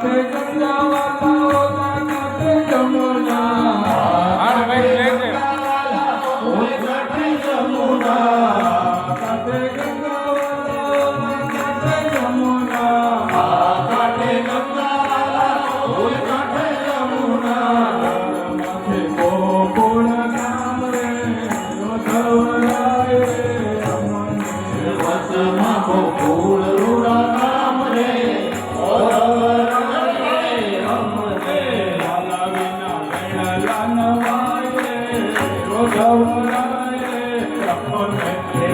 Que yo miraba.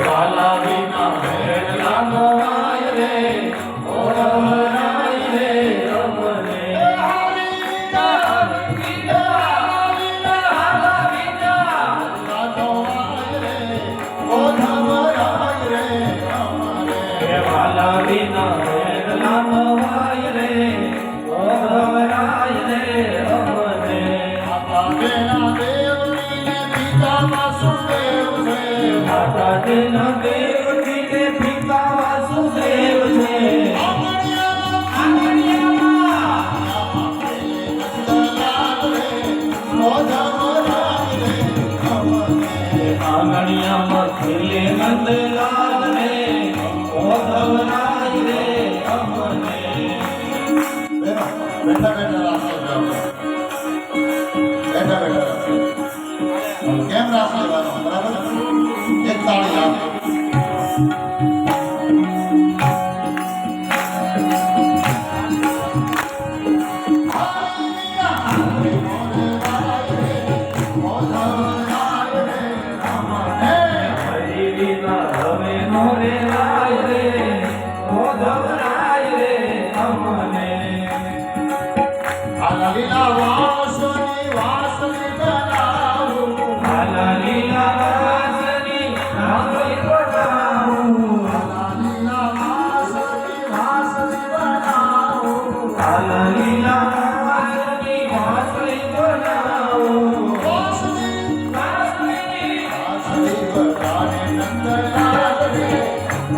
ಬಾಲಾವಿನ સાધનો દેવ છે પિતા છે આંગણિયામાં ખીલે મંદ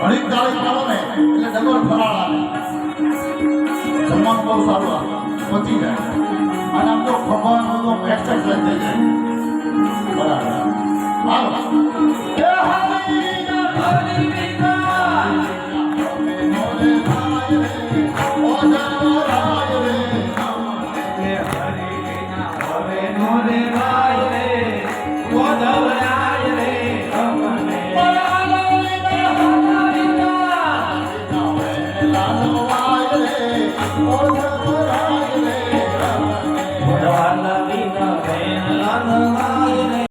ઘણી તાળી ખાવો ને એટલે ડબલ ફરાળ આવે જમવાનું બહુ સારું આવે પચી જાય અને આમ તો ખભા એક્સરસાઇઝ થઈ જાય બરાબર. હાલો. Holy Spirit.